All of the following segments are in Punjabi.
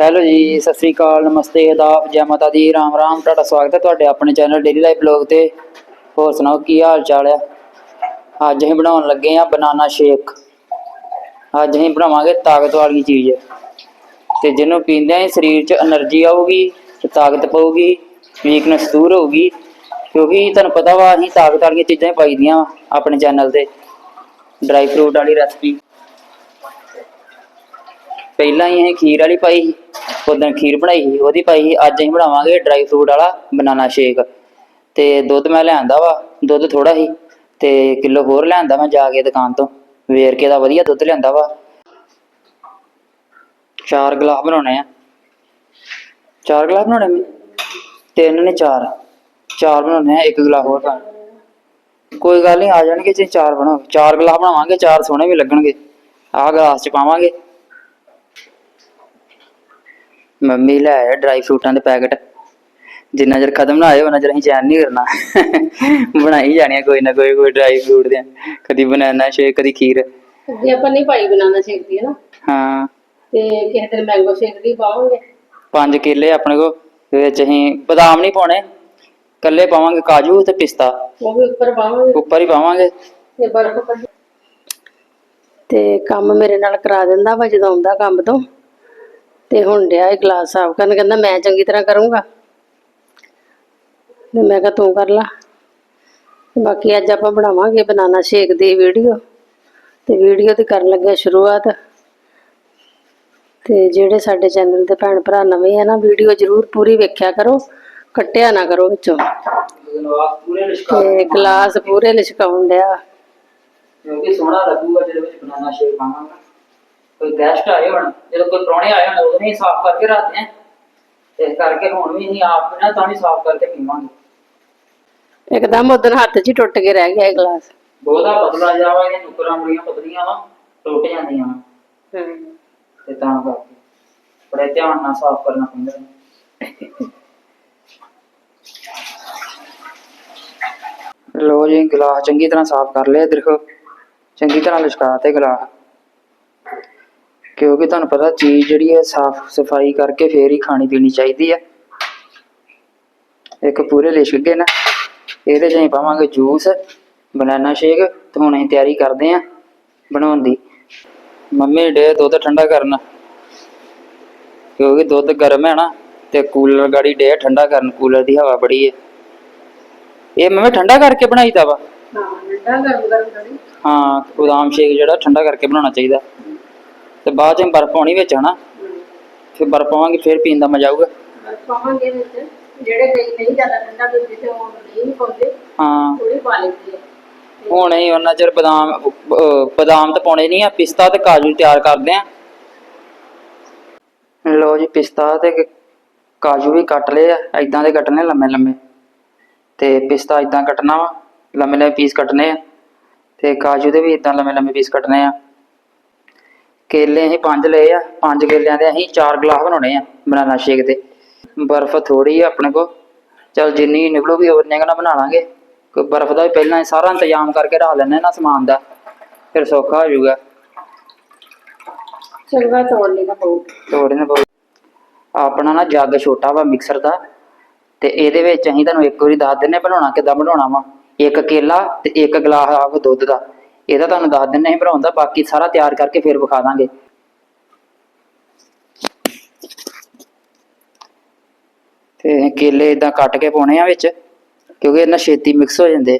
ਹੈਲੋ ਜੀ, ਸਤਿ ਸ੍ਰੀ ਅਕਾਲ, ਨਮਸਤੇ, ਆਦਾਬ, ਜੈ ਮਾਤਾ ਦੀ, ਰਾਮ ਰਾਮ, ਤੁਹਾਡਾ ਸਵਾਗਤ ਹੈ ਤੁਹਾਡੇ ਆਪਣੇ ਚੈਨਲ ਡੇਲੀ ਲਾਈਫ ਬਲੌਗ ਤੇ। ਹੋਰ ਸੁਣਾਓ, ਕੀ ਹਾਲ ਚਾਲ ਆ ਅੱਜ ਅਸੀਂ ਬਣਾਉਣ ਲੱਗੇ ਆ ਬਨਾਨਾ ਸ਼ੇਕ। ਅੱਜ ਅਸੀਂ ਬਣਾਵਾਂਗੇ ਤਾਕਤ ਵਾਲੀ ਚੀਜ਼। ਤੇ ਜਿਹਨੂੰ ਪੀਂਦਿਆਂ ਹੀ ਸਰੀਰ 'ਚ એનર્ਜੀ ਆਊਗੀ ਤੇ ਤਾਕਤ ਪਾਊਗੀ ਵੀਕਨੈਸ ਦੂਰ ਹੋਊਗੀ। ਕਿਉਂਕਿ ਤੁਹਾਨੂੰ ਪਤਾ ਵਾ, ਅਸੀਂ ਤਾਕਤ ਵਾਲੀਆਂ ਚੀਜ਼ਾਂ ਹੀ ਪਾਈਦੀਆਂ ਆਪਣੇ ਚੈਨਲ ਤੇ। ਡਰਾਈ ਫਰੂਟ ਵਾਲੀ ਰੈਸਪੀ ਪਹਿਲਾਂ ਹੀ ਅਸੀਂ ਖੀਰ ਵਾਲੀ ਪਾਈ ਸੀ ਉਦੋਂ ਖੀਰ ਬਣਾਈ ਸੀ, ਉਹਦੀ ਪਾਈ ਸੀ, ਅੱਜ ਅਸੀਂ ਬਣਾਵਾਂਗੇ ਡਰਾਈ ਫਰੂਟ ਵਾਲਾ ਬਨਾਨਾ ਸ਼ੇਕ ਤੇ ਦੁੱਧ ਮੈਂ ਲਿਆਂਦਾ ਵਾ, ਦੁੱਧ ਥੋੜਾ ਸੀ, ਤੇ ਕਿਲੋ ਹੋਰ ਲਿਆਂਦਾ ਮੈਂ ਜਾ ਕੇ ਦੁਕਾਨ ਤੋਂ, ਵੇਰਕੇ ਦਾ ਵਧੀਆ ਦੁੱਧ ਲਿਆਂਦਾ ਵਾ। ਚਾਰ ਗਲਾਸ ਬਣਾਉਣੇ ਆ। ਚਾਰ ਗਲਾਸ ਬਣਾਉਣੇ ਮੈਂ ਤਿੰਨ ਨੇ ਚਾਰ। ਚਾਰ ਬਣਾਉਣੇ ਆ, ਇੱਕ ਗਲਾਸ ਹੋਰ ਪਾ ਕੋਈ ਗੱਲ ਨਹੀਂ, ਆ ਜਾਣਗੇ, ਜੇ ਚਾਰ ਬਣਾਓ। ਚਾਰ ਗਲਾਸ ਬਣਾਵਾਂਗੇ, ਚਾਰ ਸੋਹਣੇ ਵੀ ਲੱਗਣਗੇ। ਆਹ ਗਲਾਸ ਚ ਪਾਵਾਂਗੇ। ਮੰਮੀ ਲੈ ਆਇਆ ਡਰਾਈ ਫਰੂਟਾਂ ਦੇ ਪੈਕਟ ਜਿੰਨਾ ਚਿਰ ਖਤਮ ਨਾ ਆਏ ਉਹਨਾਂ ਚਿਰ ਅਸੀਂ ਚੈਨ ਨਹੀਂ ਕਰਨਾ। ਬਣਾਈ ਜਾਣੀਆਂ ਕੋਈ ਨਾ ਕੋਈ ਕੋਈ ਡਰਾਈ ਫਰੂਟ ਦੇ ਕਦੀ ਬਨਾਨਾ ਸ਼ੇਕ ਕਦੀ ਖੀਰ। ਜੇ ਆਪਾਂ ਨਹੀਂ ਪਾਈ ਬਨਾਨਾ ਸ਼ੇਕ ਦੀ ਹੈ ਨਾ ਹਾਂ। ਤੇ ਕਿਸੇ ਦਿਨ ਮੈਂਗੋ ਸ਼ੇਕ ਦੀ ਪਾਵਾਂਗੇ। ਪੰਜ ਕੇਲੇ ਆਪਣੇ ਕੋ ਵਿੱਚ ਅਸੀਂ ਬਦਾਮ ਨਹੀਂ ਪਾਉਣੇ। ਕੱਲੇ ਪਾਵਾਂਗੇ ਕਾਜੂ ਤੇ ਪਿਸਤਾ। ਉਹ ਵੀ ਉੱਪਰ ਪਾਵਾਂਗੇ। ਉੱਪਰ ਹੀ ਪਾਵਾਂਗੇ। ਤੇ ਬਰਫ਼ ਤੇ ਕੰਮ ਮੇਰੇ ਨਾਲ ਕਰਾ ਦਿੰਦਾ ਵਾ ਜਦੋਂ ਆਉਂਦਾ ਕੰਮ ਤੋਂ। ਤੇ ਹੁਣ ਡਿਆ ਇਹ ਗਲਾਸ ਸਾਫ਼ ਕਰਨ, ਕਹਿੰਦਾ ਮੈਂ ਚੰਗੀ ਤਰ੍ਹਾਂ ਕਰੂੰਗਾ। ਤੇ ਮੈਂ ਕਿਹਾ ਤੂੰ ਕਰ ਲਾ। ਬਾਕੀ ਅੱਜ ਆਪਾਂ ਬਣਾਵਾਂਗੇ ਬਨਾਨਾ ਸ਼ੇਕ ਦੀ ਵੀਡੀਓ। ਤੇ ਵੀਡੀਓ ਦੀ ਕਰਨ ਲੱਗੇ ਸ਼ੁਰੂਆਤ। ਤੇ ਜਿਹੜੇ ਸਾਡੇ ਚੈਨਲ ਤੇ ਭੈਣ ਭਰਾ ਨਵੇਂ ਆ ਨਾ, ਵੀਡੀਓ ਜ਼ਰੂਰ ਪੂਰੀ ਵੇਖਿਆ ਕਰੋ। ਕੱਟਿਆ ਨਾ ਕਰੋ ਵਿੱਚੋਂ। ਤੇ ਗਲਾਸ ਪੂਰੇ ਲਿਸ਼ਕਾਉਣ ਡਿਆ। ਕਿਉਂਕਿ ਸੋਹਣਾ ਲੱਗੂਗਾ, ਜਿਹਦੇ ਵਿੱਚ ਬਨਾਨਾ ਸ਼ੇਕ ਪਾਵਾਂਗਾ। ਕੋਈ ਗੈਸਟ ਆਏ ਹੋਣ ਜਦੋਂ ਕੋਈ ਪ੍ਰਾਹੁਣੇ ਆਏ ਹੋਣ ਉਹਨੇ ਸਾਫ਼ ਕਰਕੇ ਰੱਖਦੇ ਆ ਇਸ ਕਰਕੇ ਹੁਣ ਵੀ ਅਸੀਂ ਆਪ ਨਾ ਤਾਂ ਵੀ ਸਾਫ਼ ਕਰਕੇ ਪੀਵਾਂਗੇ। ਇੱਕਦਮ ਉਦੋਂ ਹੱਥ 'ਚ ਹੀ ਟੁੱਟ ਕੇ ਰਹਿ ਗਿਆ ਇਹ ਗਲਾਸ। ਬਹੁਤਾ ਪਤਲਾ ਜਾਵਾ ਇਹ ਨੁਕਰਾਂ ਬੜੀਆਂ ਪਤਲੀਆਂ ਵਾ ਟੁੱਟ ਜਾਂਦੀਆਂ ਵਾਂ। ਤੇ ਤਾਂ ਕਰਕੇ ਬੜੇ ਧਿਆਨ ਨਾਲ ਸਾਫ਼ ਕਰਨਾ ਪੈਂਦਾ। ਹੈ। ਲੋ ਜੀ ਗਲਾਸ ਚੰਗੀ ਤਰ੍ਹਾਂ ਸਾਫ਼ ਕਰ ਲਿਆ ਦੇਖੋ। ਚੰਗੀ ਤਰ੍ਹਾਂ ਲਿਸ਼ਕਾ ਤੇ ਗਲਾਸ। ਕਿਉਂਕਿ ਤੁਹਾਨੂੰ ਪਤਾ ਚੀਜ਼ ਜਿਹੜੀ ਹੈ ਸਾਫ਼ ਸਫ਼ਾਈ ਕਰਕੇ ਫੇਰ ਹੀ ਖਾਣੀ ਪੀਣੀ ਚਾਹੀਦੀ ਹੈ। ਇੱਕ ਪੂਰੇ ਲਿਸ਼ਕ ਗਏ ਨਾ ਇਹਦੇ 'ਚ ਅਸੀਂ ਪਾਵਾਂਗੇ ਜੂਸ ਬਨਾਨਾ ਸ਼ੇਕ ਤੇ ਹੁਣ ਅਸੀਂ ਤਿਆਰੀ ਕਰਦੇ ਆਂ ਬਣਾਉਣ ਦੀ। ਮੰਮੀ ਡੇ ਦੁੱਧ ਠੰਡਾ ਕਰਨਾ। ਕਿਉਂਕਿ ਦੁੱਧ ਗਰਮ ਹੈ ਨਾ ਤੇ ਕੂਲਰ ਗਾੜੀ ਡੇ ਠੰਡਾ ਕਰਨ ਕੂਲਰ ਦੀ ਹਵਾ ਬੜੀ ਹੈ। ਇਹ ਮੰਮੀ ਠੰਡਾ ਕਰਕੇ ਬਣਾਈਦਾ ਵਾ? ਹਾਂ ਠੰਡਾ ਗਰਮ ਗਰਮ ਕਰੀ ਹਾਂ ਬਦਾਮ ਸ਼ੇਕ ਜਿਹੜਾ ਠੰਡਾ ਕਰਕੇ ਬਣਾਉਣਾ ਚਾਹੀਦਾ। ਤੇ ਬਾਅਦ ਚ ਬਰਫ਼ ਪਾਉਣੀ ਵਿੱਚ ਹਨਾ? ਫਿਰ ਬਰਫ਼ ਪਾਵਾਂਗੇ ਫਿਰ ਪੀਣ ਦਾ ਮਜ਼ਾ ਆਊਗਾ। ਪਾਵਾਂਗੇ ਵਿੱਚ ਜਿਹੜੇ ਕਈ ਨਹੀਂ ਜ਼ਿਆਦਾ ਠੰਡਾ ਪੀਂਦੇ ਤੇ ਉਹ ਨਹੀਂ ਪਾਉਂਦੇ ਹਾਂ। ਥੋੜੀ ਪਾ ਲੈਂਦੇ ਹੁਣ ਹੀ ਉਹਨਾਂ ਚਿਰ ਬਦਾਮ ਅਹ ਬਦਾਮ ਤਾਂ ਪਾਉਣੇ ਨਹੀਂ ਆ ਪਿਸਤਾ ਤੇ ਕਾਜੂ ਤਿਆਰ ਕਰਦੇ ਆ। ਲੋ ਜੀ ਪਿਸਤਾ ਤੇ ਕ- ਕਾਜੂ ਵੀ ਕੱਟ ਲਏ ਆ ਐਦਾਂ ਦੇ ਕੱਟਣੇ ਲੰਮੇ ਲੰਮੇ ਤੇ ਪਿਸਤਾ ਐਦਾਂ ਕੱਟਣਾ ਵਾ ਲੰਮੇ ਲੰਮੇ ਪੀਸ ਕੱਟਣੇ ਆ। ਤੇ ਕਾਜੂ ਦੇ ਵੀ ਐਦਾਂ ਲੰਮੇ ਲੰਮੇ ਪੀਸ ਕੱਟਣੇ ਆ। ਕੇਲੇ ਅਸੀਂ ਪੰਜ ਲਏ ਆ ਪੰਜ ਕੇਲਿਆਂ ਦੇ ਅਸੀਂ ਚਾਰ ਗਲਾਸ ਬਣਾਉਣੇ ਆ ਬਨਾਨਾ ਸ਼ੇਕ ਦੇ। ਬਰਫ਼ ਥੋੜੀ ਆ ਆਪਣੇ ਕੋਲ। ਚਲ ਜਿੰਨੀ ਨਿਕਲੂਗੀ ਉਨੇ ਕੁ ਨਾਲ ਬਣਾ ਲਾਂਗੇ। ਕੋਈ ਬਰਫ਼ ਦਾ ਵੀ ਪਹਿਲਾਂ ਹੀ ਸਾਰਾ ਇੰਤਜ਼ਾਮ ਕਰਕੇ ਰੱਖ ਲੈਣੇ ਨਾ ਸਮਾਨ ਦਾ ਫਿਰ ਸੌਖਾ ਹੋ ਜਾਊਗਾ। ਚੰਗਾ ਤੋੜ ਲੈਣਾ ਪਊ ਤੋੜੇ ਨਾ ਬਹੁਤ ਆਪਣਾ ਨਾ ਜੱਗ ਛੋਟਾ ਵਾ ਮਿਕਸਰ ਦਾ ਤੇ ਇਹਦੇ ਵਿੱਚ ਅਸੀਂ ਤੁਹਾਨੂੰ ਇੱਕ ਵਾਰੀ ਦੱਸ ਦਿੰਨੇ ਬਣਾਉਣਾ ਕਿੱਦਾਂ ਬਣਾਉਣਾ ਵਾ। ਇੱਕ ਕੇਲਾ ਤੇ ਇੱਕ ਗਲਾਸ ਆਖ ਦੁੱਧ ਦਾ। ਇਹਦਾ ਤੁਹਾਨੂੰ ਦੱਸ ਦਿੰਨੇ ਅਸੀਂ ਦਾ ਬਾਕੀ ਸਾਰਾ ਤਿਆਰ ਕਰਕੇ ਫਿਰ ਵਿਖਾ ਦਾਂਗੇ। ਤੇ ਕੇਲੇ ਇਦਾਂ ਕੱਟ ਕੇ ਪਾਉਣੇ ਆ ਵਿੱਚ ਕਿਉਂਕਿ ਇਹਨਾਂ ਛੇਤੀ ਮਿਕਸ ਹੋ ਜਾਂਦੇ।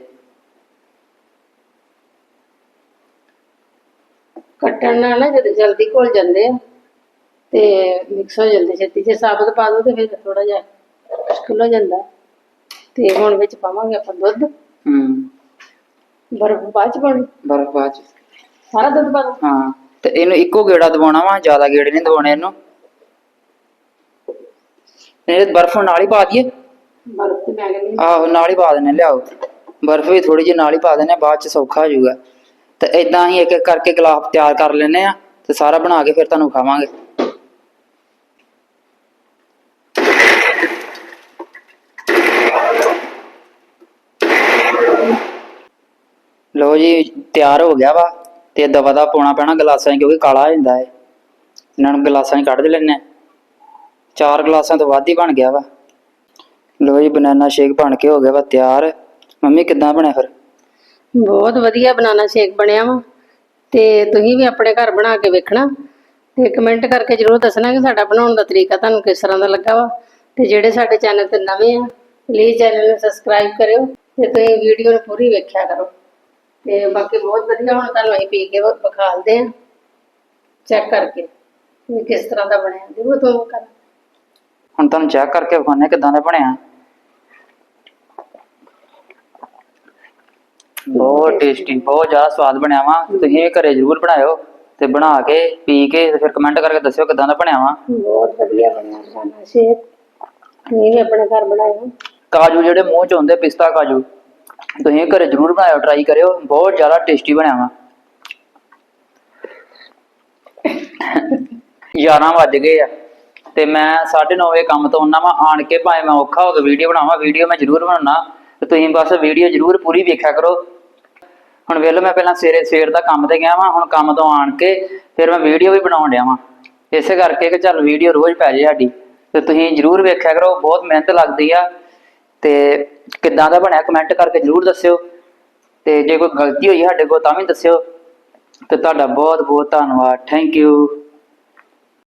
ਕੱਟਣ ਨਾਲ ਨਾ ਜਦ ਜਲਦੀ ਘੁਲ ਜਾਂਦੇ ਆ ਤੇ ਮਿਕਸ ਹੋ ਜਾਂਦੇ ਛੇਤੀ ਜੇ ਸਾਬਤ ਪਾ ਦੋ ਤੇ ਫਿਰ ਥੋੜਾ ਜਿਹਾ ਮੁਸ਼ਕਿਲ ਹੋ ਜਾਂਦਾ। ਤੇ ਹੁਣ ਵਿੱਚ ਪਾਵਾਂਗੇ ਆਪਾਂ ਦੁੱਧ। ਹੂੰ। ਬਰਫ਼ ਬਾਅਦ ਚ ਪਾਉਣੀ। ਬਰਫ਼ ਬਾਅਦ ਚ। ਸਾਰਾ ਦੁੱਧ ਪਾ ਦੋ। ਹਾਂ ਤੇ ਇਹਨੂੰ ਇੱਕੋ ਗੇੜਾ ਦਵਾਉਣਾ ਵਾ ਜ਼ਿਆਦਾ ਗੇੜੇ ਨਹੀਂ ਦਵਾਉਣੇ ਇਹਨੂੰ। ਇਹ ਬਰਫ਼ ਨਾਲ ਹੀ ਪਾ ਦਈਏ। ਬਰਫ਼ ਤੇ ਮੈਂ ਕਹਿੰਦੀ ਆਹੋ ਨਾਲ ਹੀ ਪਾ ਦੇਣੇ ਲਿਆਓ। ਬਰਫ਼ ਵੀ ਥੋੜੀ ਜਿਹੀ ਨਾਲ ਹੀ ਪਾ ਦੇਣੇ ਬਾਅਦ ਚ ਸੌਖਾ ਹੋ ਜਾਊਗਾ। ਤੇ ਇਦਾਂ ਹੀ ਇੱਕ ਇੱਕ ਕਰਕੇ ਗਲਾਸ ਤਿਆਰ ਕਰ ਲੈਨੇ ਆ ਤੇ ਸਾਰਾ ਬਣਾ ਕੇ ਫਿਰ ਤੁਹਾਨੂੰ ਖਾਵਾਂਗੇ। ਜੀ, ਤਿਆਰ ਹੋ ਗਿਆ ਵਾ ਤੇ ਦਵਾ ਦਾ ਪਾਉਣਾ ਪੈਣਾ ਗਲਾਸਾਂ 'ਚ ਕਿਉਂਕਿ ਕਾਲਾ ਹੋ ਜਾਂਦਾ ਹੈ ਇਹਨਾਂ ਨੂੰ ਗਲਾਸਾਂ 'ਚ ਕੱਢ ਲੈਣੇ ਚਾਰ ਗਲਾਸਾਂ ਤੋਂ ਵੱਧ ਹੀ ਬਣ ਗਿਆ ਵਾ। ਲੋ ਜੀ, ਬਨਾਨਾ ਸ਼ੇਕ ਬਣ ਕੇ ਹੋ ਗਿਆ ਵਾ ਤਿਆਰ। ਮੰਮੀ, ਕਿੱਦਾਂ ਬਣਿਆ ਫਿਰ? ਬਹੁਤ ਵਧੀਆ ਬਨਾਨਾ ਸ਼ੇਕ ਬਣਿਆ ਵਾ। ਤੇ ਤੁਸੀਂ ਵੀ ਆਪਣੇ ਘਰ ਬਣਾ ਕੇ ਵੇਖਣਾ। ਤੇ ਕਮੈਂਟ ਕਰਕੇ ਜਰੂਰ ਦੱਸਣਾ ਕਿ ਸਾਡਾ ਬਣਾਉਣ ਦਾ ਤਰੀਕਾ ਤੁਹਾਨੂੰ ਕਿਸ ਤਰ੍ਹਾਂ ਦਾ ਲੱਗਾ ਵਾ। ਤੇ ਜਿਹੜੇ ਸਾਡੇ ਚੈਨਲ ਤੇ ਨਵੇਂ ਆ ਪਲੀਜ਼ ਚੈਨਲ ਨੂੰ ਸਬਸਕ੍ਰਾਈਬ ਕਰਿਓ ਤੇ ਤੁਸੀਂ ਵੀਡੀਓ ਨੂੰ ਪੂਰੀ ਵੇਖਿਆ ਕਰੋ। ਤੇ ਬਾਕੀ ਬਹੁਤ ਵਧੀਆ ਹੁਣ ਤੁਹਾਨੂੰ ਅਸੀਂ ਪੀ ਕੇ ਵਿਖਾਲਦੇ ਆ ਚੈੱਕ ਕਰਕੇ। ਵੀ ਕਿਸ ਤਰ੍ਹਾਂ ਦਾ ਬਣਿਆ। ਦੇਖੋ ਤੁਹਾਨੂੰ ਕਰ। ਹੁਣ ਤੁਹਾਨੂੰ ਚੈੱਕ ਕਰਕੇ ਵਿਖਾਉਂਦੇ ਕਿੱਦਾਂ ਦਾ ਬਣਿਆ। ਬਹੁਤ ਟੇਸਟੀ ਬਹੁਤ ਜ਼ਿਆਦਾ ਸਵਾਦ ਬਣਿਆ ਵਾ। ਤੁਸੀਂ ਵੀ ਘਰੇ ਜ਼ਰੂਰ ਬਣਾਇਓ ਤੇ ਬਣਾ ਕੇ ਪੀ ਕੇ ਤੇ ਫਿਰ ਕਮੈਂਟ ਕਰਕੇ ਦੱਸਿਓ ਕਿੱਦਾਂ ਦਾ ਬਣਿਆ ਵਾ। ਬਹੁਤ ਵਧੀਆ ਬਣਿਆ ਬਨਾਨਾ ਸ਼ੇਕ। ਵੀ ਆਪਣੇ ਘਰ ਬਣਾਇਓ। ਕਾਜੂ ਜਿਹੜੇ ਮੂੰਹ ਚ ਹੁੰਦੇ ਪਿਸਤਾ ਕਾਜੂ। ਤੁਸੀਂ ਘਰੇ ਜ਼ਰੂਰ ਬਣਾਇਓ ਟਰਾਈ ਕਰਿਓ। ਬਹੁਤ ਜ਼ਿਆਦਾ ਟੇਸਟੀ ਬਣਿਆ ਵਾ। 11 ਵੱਜ ਗਏ ਆ। ਤੇ ਮੈਂ 9:30 ਵਜੇ ਕੰਮ ਤੋਂ ਆਉਣਾ ਵਾ। ਆਣ ਕੇ ਭਾਵੇਂ ਮੈਂ ਔਖਾ ਹੋ ਕੇ ਵੀਡੀਓ ਬਣਾਵਾਂ ਵੀਡੀਓ ਮੈਂ ਜ਼ਰੂਰ ਬਣਾਉਣਾ ਤੇ ਤੁਸੀਂ ਬਸ ਵੀਡੀਓ ਜ਼ਰੂਰ ਪੂਰੀ ਵੇਖਿਆ ਕਰੋ। ਹੁਣ ਵੇਖ ਮੈਂ ਪਹਿਲਾਂ ਸਵੇਰੇ ਸਵੇਰ ਦਾ ਕੰਮ ਤੇ ਗਿਆ ਵਾਂ। ਹੁਣ ਕੰਮ ਤੋਂ ਆਣ ਕੇ ਫਿਰ ਮੈਂ ਵੀਡੀਓ ਵੀ ਬਣਾਉਣ ਡਿਆ ਵਾਂ। ਇਸੇ ਕਰਕੇ ਕਿ ਚੱਲ ਵੀਡੀਓ ਰੋਜ਼ ਪੈ ਜੇ ਸਾਡੀ। ਤੇ ਤੁਸੀਂ ਜ਼ਰੂਰ ਵੇਖਿਆ ਕਰੋ। ਬਹੁਤ ਮਿਹਨਤ ਲੱਗਦੀ ਆ। ਤੇ ਕਿੱਦਾਂ ਦਾ ਬਣਿਆ ਕਮੈਂਟ ਕਰਕੇ ਜ਼ਰੂਰ ਦੱਸਿਓ। ਤੇ ਜੇ ਕੋਈ ਗਲਤੀ ਹੋਈ ਸਾਡੇ ਕੋਲ ਤਾਂ ਵੀ ਦੱਸਿਓ। ਤੇ ਤੁਹਾਡਾ ਬਹੁਤ ਬਹੁਤ ਧੰਨਵਾਦ। Thank you